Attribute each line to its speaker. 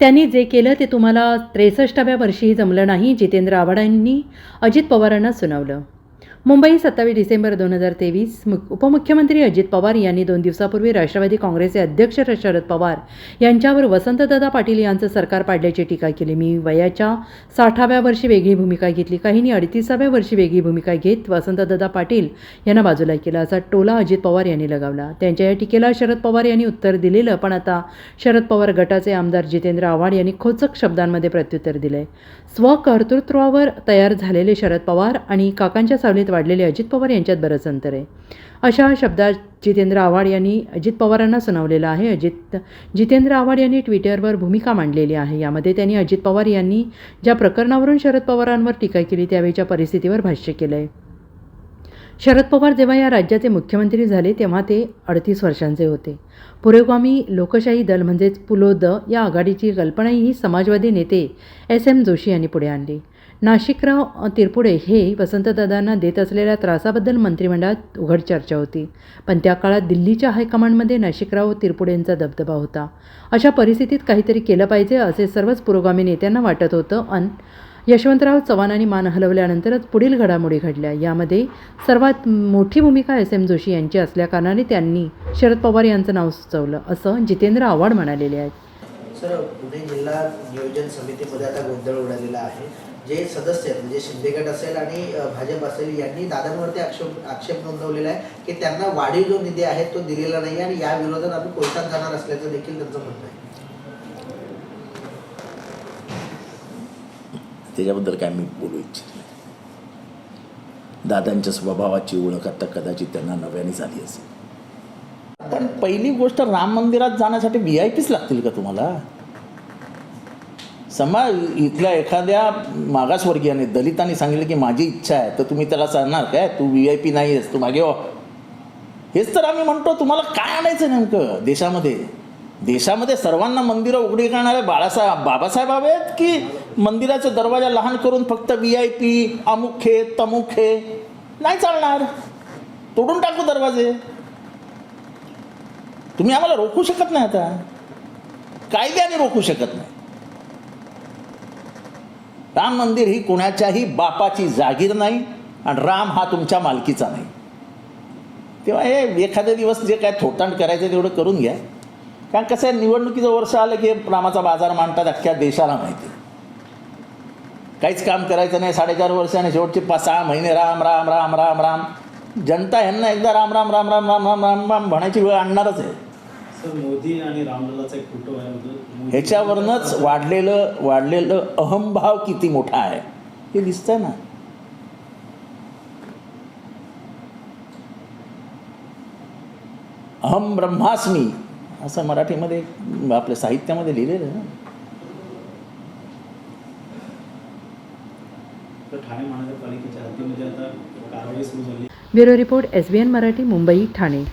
Speaker 1: त्यांनी जे केलं ते तुम्हाला त्रेसष्टाव्या वर्षीही जमलं नाही जितेंद्र आव्हाडांनी अजित पवारांना सुनावलं. मुंबई सत्तावीस डिसेंबर दोन हजार तेवीस उपमुख्यमंत्री अजित पवार यांनी दोन दिवसापूर्वी राष्ट्रवादी काँग्रेसचे अध्यक्ष शरद पवार यांच्यावर वसंतदादा पाटील यांचं सरकार पाडल्याची टीका केली. मी वयाच्या साठाव्या वर्षी वेगळी भूमिका घेतली. काहींनी अडतीसाव्या वर्षी वेगळी भूमिका घेत वसंतदादा पाटील यांना बाजूला केला. असा टोला अजित पवार यांनी लगावला. त्यांच्या या टीकेला शरद पवार यांनी उत्तर दिलेलं पण आता शरद पवार गटाचे आमदार जितेंद्र आव्हाड यांनी खोचक शब्दांमध्ये प्रत्युत्तर दिलंय. स्वकर्तृत्वावर तयार झालेले शरद पवार आणि काकांच्या सावलीत वाढलेले अजित पवार यांच्यात बरंच अंतर आहे. अशा शब्दात जितेंद्र आव्हाड यांनी अजित पवारांना सुनावलेलं आहे. अजित जितेंद्र आव्हाड यांनी ट्विटरवर भूमिका मांडलेली आहे. यामध्ये त्यांनी अजित पवार यांनी ज्या प्रकरणावरून शरद पवारांवर टीका केली त्यावेळीच्या परिस्थितीवर भाष्य केलं आहे शरद पवार जेव्हा या राज्याचे मुख्यमंत्री झाले तेव्हा ते अडतीस वर्षांचे होते. पुरोगामी लोकशाही दल म्हणजेच पुलोद या आघाडीची कल्पनाही समाजवादी नेते एस एम जोशी यांनी पुढे आणली. नाशिकराव तिरपुडे हे वसंतदादांना देत असलेल्या त्रासाबद्दल मंत्रिमंडळात उघड चर्चा होती. पण त्या काळात दिल्लीच्या हायकमांडमध्ये नाशिकराव तिरपुडेंचा दबदबा होता. अशा परिस्थितीत काहीतरी केलं पाहिजे असे सर्वच पुरोगामी नेत्यांना वाटत होतं. अन यशवंतराव चव्हाणांनी मान हलवल्यानंतरच पुढील घडामोडी घडल्या. यामध्ये सर्वात मोठी भूमिका एस एम जोशी यांची असल्याकारणाने त्यांनी शरद पवार यांचं नाव सुचवलं असं जितेंद्र आव्हाड म्हणालेले आहेत.
Speaker 2: सर पुणे जिल्हा नियोजन समितीमध्ये आता गोंधळ उडालेला आहे. जे सदस्य आहेत म्हणजे शिंदे गट असेल आणि भाजप असेल यांनी दादांवरती आक्षेप आक्षेप नोंदवलेला आहे की त्यांना वाढीव जो निधी आहे तो दिलेला नाही आणि या विरोधात आम्ही कोर्टात जाणार असल्याचं देखील त्यांचं म्हणणं आहे.
Speaker 3: त्याच्याबद्दल काय मी बोलू इच्छित नाही. दादांच्या स्वभावाची ओळख आता कदाचित त्यांना नव्याने झाली असेल. पण पहिली गोष्ट राम मंदिरात जाण्यासाठी व्ही आय पीच लागतील का तुम्हाला? समाज इथल्या एखाद्या मागासवर्गीयाने दलितांनी सांगितलं की माझी इच्छा आहे तर तुम्ही त्याला सांगणार काय? तू व्ही आय पी नाही आहेस तू मागे हेच तर आम्ही म्हणतो तुम्हाला काय आणायचं नेमकं देशामध्ये? देशामध्ये सर्वांना मंदिरं उघडी करणारे बाळासाहेब बाबासाहेब आहेत की मंदिराचा दरवाजा लहान करून फक्त व्ही आय पी अमुक हे तमुक हे? नाही चालणार. तोडून टाकू दरवाजे. तुम्ही आम्हाला रोखू शकत नाही आता. कायद्याने रोखू शकत नाही. राम मंदिर ही कोणाच्याही बापाची जागीर नाही आणि राम हा तुमच्या मालकीचा नाही. तेव्हा हे एखाद्या दिवस जे काय थोटांड करायचं तेवढं करून घ्या. कारण कसं आहे निवडणुकीचं वर्ष आलं की रामाचा बाजार मांडतात अख्ख्या देशाला माहिती. काहीच काम करायचं नाही साडेचार वर्ष आणि शेवटचे पाच सहा महिने राम राम राम राम राम. जनता ह्यांना एकदा राम राम राम राम राम राम राम राम म्हणायची वेळ आणणारच आहे.
Speaker 4: सर मोदी आणि रामललाचा
Speaker 3: ह्याच्यावरनंच वाढलेलं वाढलेलं अहंभाव किती मोठा आहे. हे दिसतंय ना. अहम ब्रह्मास्मी. असं मराठीमध्ये आपल्या साहित्यामध्ये लिहिलेलं आहे ना.
Speaker 1: Bureau report N Marathi Mumbai Thane.